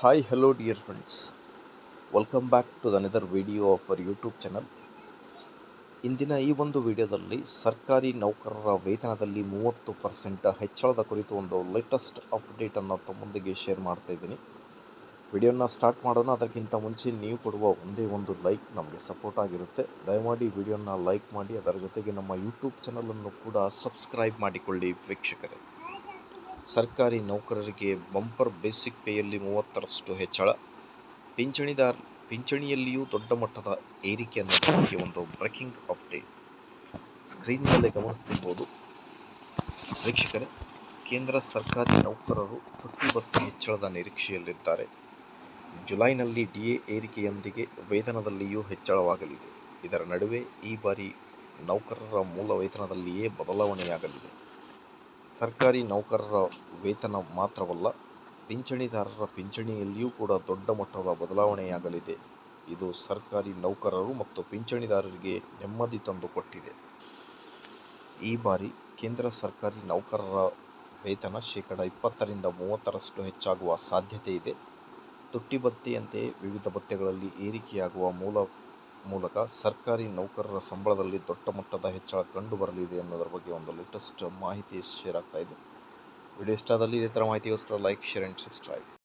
Hi, hello, dear friends. Welcome back to the another video of our YouTube. ಇಂದಿನ ಈ ಒಂದು ವಿಡಿಯೋದಲ್ಲಿ ಸರ್ಕಾರಿ ನೌಕರರ ವೇತನದಲ್ಲಿ ಮೂವತ್ತು ಪರ್ಸೆಂಟ್ ಹೆಚ್ಚಳದ ಕುರಿತು ಒಂದು ಲೇಟೆಸ್ಟ್ ಅಪ್ಡೇಟನ್ನು ತಮ್ಮೊಂದಿಗೆ ಶೇರ್ ಮಾಡ್ತಾ ಇದ್ದೀನಿ. ವಿಡಿಯೋನ ಸ್ಟಾರ್ಟ್ ಮಾಡೋಣ. ಅದಕ್ಕಿಂತ ಮುಂಚೆ ನೀವು ಕೊಡುವ ಒಂದೇ ಒಂದು ಲೈಕ್ ನಮಗೆ ಸಪೋರ್ಟ್ ಆಗಿರುತ್ತೆ. ದಯಮಾಡಿ ವಿಡಿಯೋನ ಲೈಕ್ ಮಾಡಿ. ಅದರ ಜೊತೆಗೆ ನಮ್ಮ ಯೂಟ್ಯೂಬ್ ಚಾನಲನ್ನು ಕೂಡ ಸಬ್ಸ್ಕ್ರೈಬ್ ಮಾಡಿಕೊಳ್ಳಿ ವೀಕ್ಷಕರೇ. ಸರ್ಕಾರಿ ನೌಕರರಿಗೆ ಬಂಪರ್ ಬೇಸಿಕ್ ಪೇಯಲ್ಲಿ ಮೂವತ್ತರಷ್ಟು ಹೆಚ್ಚಳ. ಪಿಂಚಣಿದಾರ್, ಪಿಂಚಣಿಯಲ್ಲಿಯೂ ದೊಡ್ಡ ಮಟ್ಟದ ಏರಿಕೆ ಅನ್ನೋದಕ್ಕೆ ಒಂದು ಬ್ರೇಕಿಂಗ್ ಅಪ್ಡೇಟ್ ಸ್ಕ್ರೀನ್ ಮೇಲೆ ಗಮನಿಸ್ತಿರ್ಬೋದು. ವೀಕ್ಷಕರೇ, ಕೇಂದ್ರ ಸರ್ಕಾರಿ ನೌಕರರು ತುಟ್ಟಿ ಭತ್ಯೆ ಹೆಚ್ಚಳದ ನಿರೀಕ್ಷೆಯಲ್ಲಿದ್ದಾರೆ. ಜುಲೈನಲ್ಲಿ ಡಿ ಎ ಏರಿಕೆಯೊಂದಿಗೆ ವೇತನದಲ್ಲಿಯೂ ಹೆಚ್ಚಳವಾಗಲಿದೆ. ಇದರ ನಡುವೆ ಈ ಬಾರಿ ನೌಕರರ ಮೂಲ ವೇತನದಲ್ಲಿಯೇ ಬದಲಾವಣೆಯಾಗಲಿದೆ. ಸರ್ಕಾರಿ ನೌಕರರ ವೇತನ ಮಾತ್ರವಲ್ಲ, ಪಿಂಚಣಿದಾರರ ಪಿಂಚಣಿಯಲ್ಲಿಯೂ ಕೂಡ ದೊಡ್ಡ ಮಟ್ಟದ ಬದಲಾವಣೆಯಾಗಲಿದೆ. ಇದು ಸರ್ಕಾರಿ ನೌಕರರು ಮತ್ತು ಪಿಂಚಣಿದಾರರಿಗೆ ನೆಮ್ಮದಿ ತಂದುಕೊಟ್ಟಿದೆ ಈ ಬಾರಿ ಕೇಂದ್ರ ಸರ್ಕಾರಿ ನೌಕರರ ವೇತನ ಶೇಕಡ ಇಪ್ಪತ್ತರಿಂದ ಮೂವತ್ತರಷ್ಟು ಹೆಚ್ಚಾಗುವ ಸಾಧ್ಯತೆ ಇದೆ. ತುಟ್ಟಿ ಭತ್ಯೆಯಂತೆಯೇ ವಿವಿಧ ಭತ್ಯೆಗಳಲ್ಲಿ ಏರಿಕೆಯಾಗುವ ಮೂಲ ಮೂಲಕ ಸರ್ಕಾರಿ ನೌಕರರ ಸಂಬಳದಲ್ಲಿ ದೊಡ್ಡ ಮಟ್ಟದ ಹೆಚ್ಚಳ ಕಂಡು ಬರಲಿದೆ ಅನ್ನೋದರ ಬಗ್ಗೆ ಒಂದು ಲೇಟೆಸ್ಟ್ ಮಾಹಿತಿ ಶೇರ್ ಆಗ್ತಾ ಇದೆ. ವಿಡಿಯೋ ಇಷ್ಟ ಆದಲ್ಲಿ ಇದೇ ಥರ ಮಾಹಿತಿಗೋಸ್ಕರ ಲೈಕ್ ಶೇರ್ ಆ್ಯಂಡ್ ಸಬ್ಸ್ಕ್ರೈಬ್